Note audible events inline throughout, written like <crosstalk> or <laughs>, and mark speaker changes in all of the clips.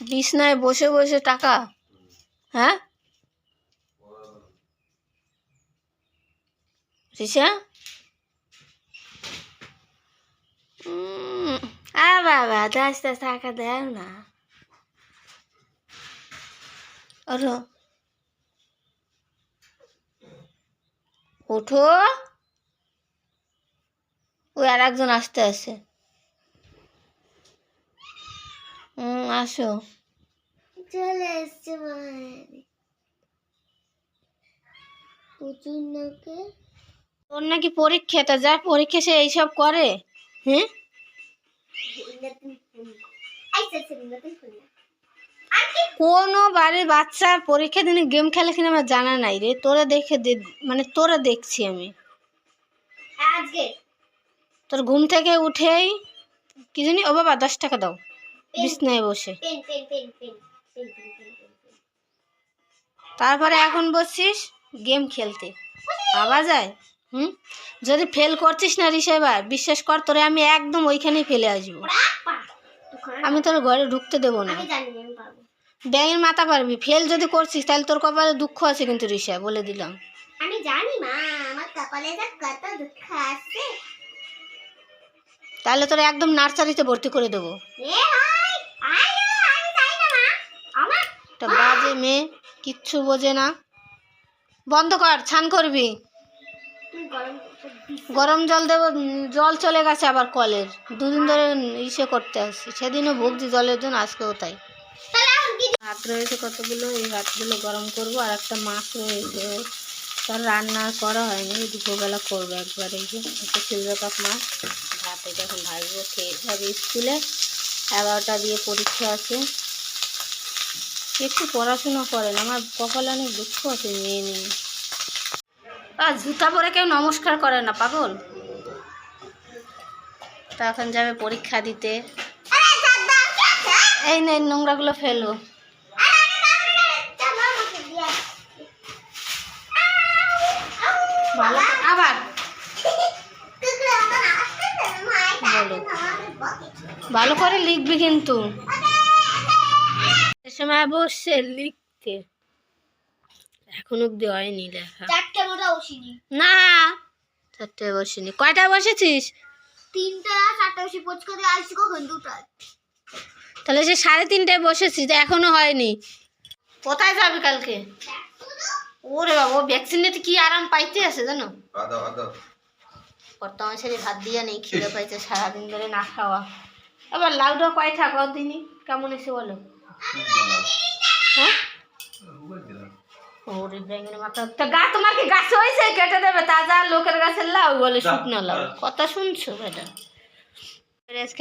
Speaker 1: বিছনায় বসে বসে টাকা। হ্যাঁ? বাবা দশ দশ টাকা দেও না। ওঠো। ওই আর একজন আসতে আসে হুম আসো।
Speaker 2: চলে এসছে মায়ের। প্রচুর নাকে
Speaker 1: তোর নাকি পরীক্ষা তা যা পরীক্ষা সে এইসব করে। হ্যাঁ কোনো বাড়ির বাচ্চা পরীক্ষা দিনে গেম খেলে কিনা আমার জানা নাই রে। তোরা দেখে দে- মানে তোরা দেখছি আমি।
Speaker 2: আজকে?
Speaker 1: তোর ঘুম থেকে উঠেই কি জানি ও বাবা দশ টাকা দাও। বিছনায় বসে। তারপরে এখন বসছিস গেম খেলতে। বাবা যায়? হুম? যদি ফেল করছিস না রিসেবার বিশ্বাস কর তোরে আমি একদম ওইখানেই ফেলে আসব। আমি তোর ঘরে ঢুকতে দেবো না। ব্যাঙের মাথা পারবি। ফেল যদি করছিস তাহলে তোর কপালে দুঃখ আছে কিন্তু রিসা বলে দিলাম।
Speaker 2: আমি জানি মা আমার কপালে কত দুঃখ আছে।
Speaker 1: তাহলে তোর একদম নার্সারিতে ভর্তি করে দেবো। মেয়ে, কিচ্ছু বোঝে না। বন্ধ কর, ছান করবি।
Speaker 2: গরম
Speaker 1: জল দেবো, জল চলে গেছে আবার কলের। দুদিন ধরে ইসে করতে আসছি। সেদিনও ভুগছি জলের জন্য, আজকেও তাই। ভাত রয়েছে কতগুলো, এই ভাতগুলো গরম করব, আর একটা মাছ রয়েছে। তার রান্না করা হয়নি দুপুরবেলা করব একবার। এই যে, একটা সিলভার কাপ মাছ। ভাত এটা এখন ভাজবো, খেয়ে যাবে স্কুলে। এগারোটা দিয়ে পরীক্ষা আছে। একটু পড়াশোনা করেন, আমার কপালে অনেক দুঃখ আছে মেয়ে নিয়ে। আর জুতা পরে কেউ নমস্কার করে না, পাগল? তা এখন যাবে পরীক্ষা দিতে। এই নে, নোংরাগুলো ফেলো। আবার। ভালো করে লিখবি কিন্তু। সময় বসছে লিখতে। এখন অব্দি হয়নি লেখা।
Speaker 2: চারটে মোটা ওষিনি
Speaker 1: না চারটে বসিনি। কয়টায় বসেছিস?
Speaker 2: তিনটা চারটে ওষি পোচ করে আসছি কখন? দুটো
Speaker 1: তাহলে সে সাড়ে তিনটায় বসেছিস তা এখনও হয়নি। কোথায় যাবে কালকে? ওরে বাবা ভ্যাকসিন নিতে কি আরাম পাইতে আছে জানো? বর্তমান সেরে ভাত দিয়া নেই খিদে পাইছে সারাদিন ধরে না খাওয়া। আবার লাউটা কয়টা কদিনই কেমন এসে বলো? তোমার কি গাছ কেটে দেবে তাজা লোকের লাউ বলে শুকনো লাউ কথা শুনছো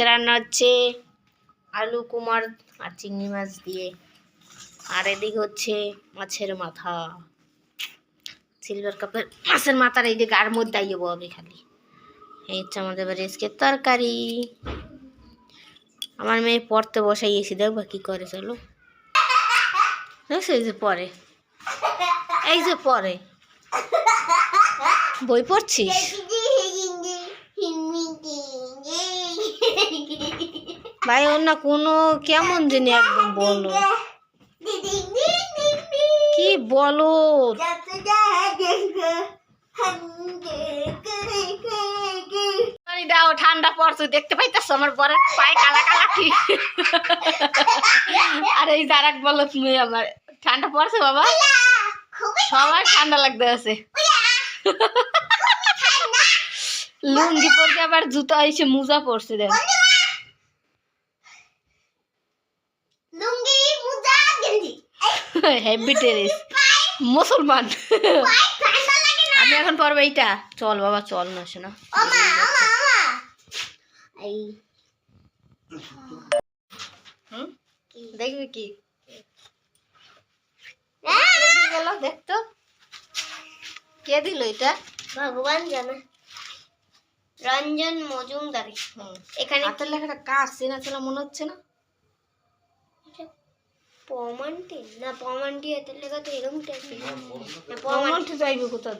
Speaker 1: রান্না হচ্ছে আলু কুমার আর চিংড়ি মাছ দিয়ে, আর এদিকে হচ্ছে মাছের মাথা সিলভার কাপের মাছের মাথার এই যে গার মধ্যে আইয়ে ববে খালি এই হচ্ছে আমাদের বাড়ি তরকারি আমার মেয়ে পড়তে বসাই বসাইয়েছি দেখবা কি করে চলো। এই যে পরে? এই যে পরে। বই পড়ছিস? ভাই, ওর না কোনো কেমন জানি একদম বলো। কি বলো? দাও ঠান্ডা পড়ছে দেখতে পাইতেছ আমার বরের পায়ে কালা কালা কি? আর এই যারাক বলো তুমি আমার। ঠান্ডা পড়ছে বাবা? সবার ঠান্ডা লাগতে আছে। লুঙ্গি পরতে আবার জুতো এসে মোজা পড়ছে দেখ।
Speaker 2: লুঙ্গি
Speaker 1: হেভি টেরিস মুসলমান। আমি এখন পরবো এইটা। চল বাবা চল না শোনা।
Speaker 2: এই
Speaker 1: দেখবি কি?
Speaker 2: হ্যাঁ,
Speaker 1: কে দিয়ে গেল দেখতো কে দিল এটা?
Speaker 2: ভগবান জানে। রঞ্জন মজুমদার। এখানে
Speaker 1: হাতের লেখাটা কাজ চেনা চেনা মনে হচ্ছে না?
Speaker 2: পমান্টি না পমান্টি হাতের লেখা তো এরকম টাইপের
Speaker 1: পমন্ট যাইবে কোথাও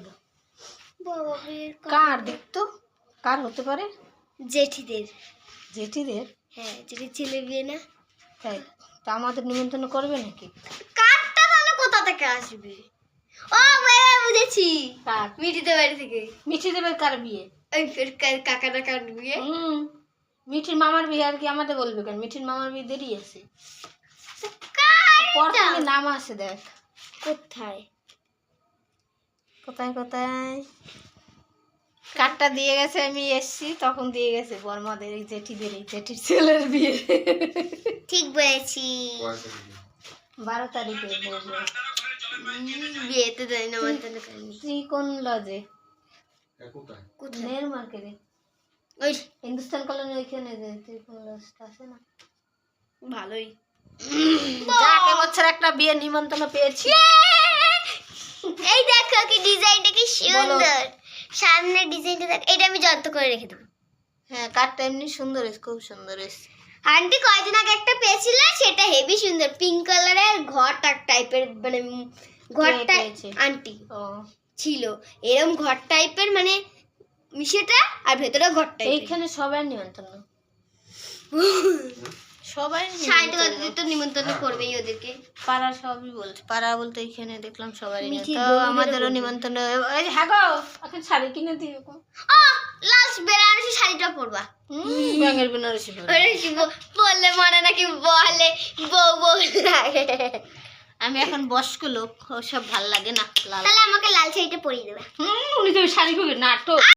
Speaker 1: কার দেখতো কার হতে পারে?
Speaker 2: জেঠিদের।
Speaker 1: জেঠিদের?
Speaker 2: হ্যাঁ যেটি ছেলে বিয়ে না?
Speaker 1: তাই তা আমাদের নিমন্ত্রণ করবে নাকি?
Speaker 2: কাঠটা তাহলে কোথা থেকে আসবে? ও বুঝেছি।
Speaker 1: কার?
Speaker 2: মিঠিতে বাড়ি থেকে।
Speaker 1: মিঠি দেবে কার বিয়ে?
Speaker 2: ওই ফের কা- কার বিয়ে?
Speaker 1: হুম মিঠির মামার বিয়ে আর কি আমাদের বলবে কেন? মিঠির মামার বিয়ে দেরি আছে। পর থেকে নাম আছে দেখ?
Speaker 2: কোথায়?
Speaker 1: কোথায় কোথায়? কার্ডটা দিয়ে গেছে আমি এসছি তখন দিয়ে গেছে বর্মাদের এই জেঠিদের এই জেঠির ছেলের বিয়ে।
Speaker 2: ঠিক বলেছি।
Speaker 1: বারো তারিখে
Speaker 2: বিয়েতে দেয় না মন্তব্য করিনি
Speaker 1: তুই কোন লজে
Speaker 2: কোথায়?
Speaker 1: মার্কেটে
Speaker 2: ওই।
Speaker 1: হিন্দুস্তান কলোনি ওইখানে যে তুই কোন লজটা আছে না?
Speaker 2: ভালোই।
Speaker 1: যাক এবছর একটা বিয়ে নিমন্ত্রণ পেয়েছি।
Speaker 2: এই দেখো কি ডিজাইনটা কি সুন্দর। সামনে ডিজাইনটা দেখ এটা আমি যত্ন করে রেখে দেবো।
Speaker 1: হ্যাঁ কার্ডটা এমনি সুন্দর হয়েছে খুব সুন্দর হয়েছে
Speaker 2: আন্টি কয়দিন আগে একটা পেয়েছিল সেটা হেভি সুন্দর পিঙ্ক কালারের ঘর টাইপের মানে ঘরটা আন্টি
Speaker 1: ও।
Speaker 2: ছিল। এরকম ঘর টাইপের মানে সেটা আর ভেতরে ঘরটা
Speaker 1: এইখানে সবাই নিমন্ত্রণ <laughs> সবাই
Speaker 2: সাইডে
Speaker 1: নিমন্ত্রণ।
Speaker 2: তো নিমন্ত্রণ করবেই ওদেরকে।
Speaker 1: পাড়া সবই বলছে। পাড়া বলতে এখানে দেখলাম তো আমাদেরও নিমন্ত্রণ। হ্যাঁ গো এখন শাড়ি কিনে দিও গো।
Speaker 2: বেনারসি শাড়িটা পরবা।
Speaker 1: বেনারসি
Speaker 2: বললে মনে নাকি বলে বউ বউ লাগে।
Speaker 1: আমি এখন বয়স্ক লোক ওসব ভালো লাগে না।
Speaker 2: তাহলে আমাকে লাল শাড়িটা পরিয়ে দেবে।
Speaker 1: উনি তো শাড়ি খুবই নাটক।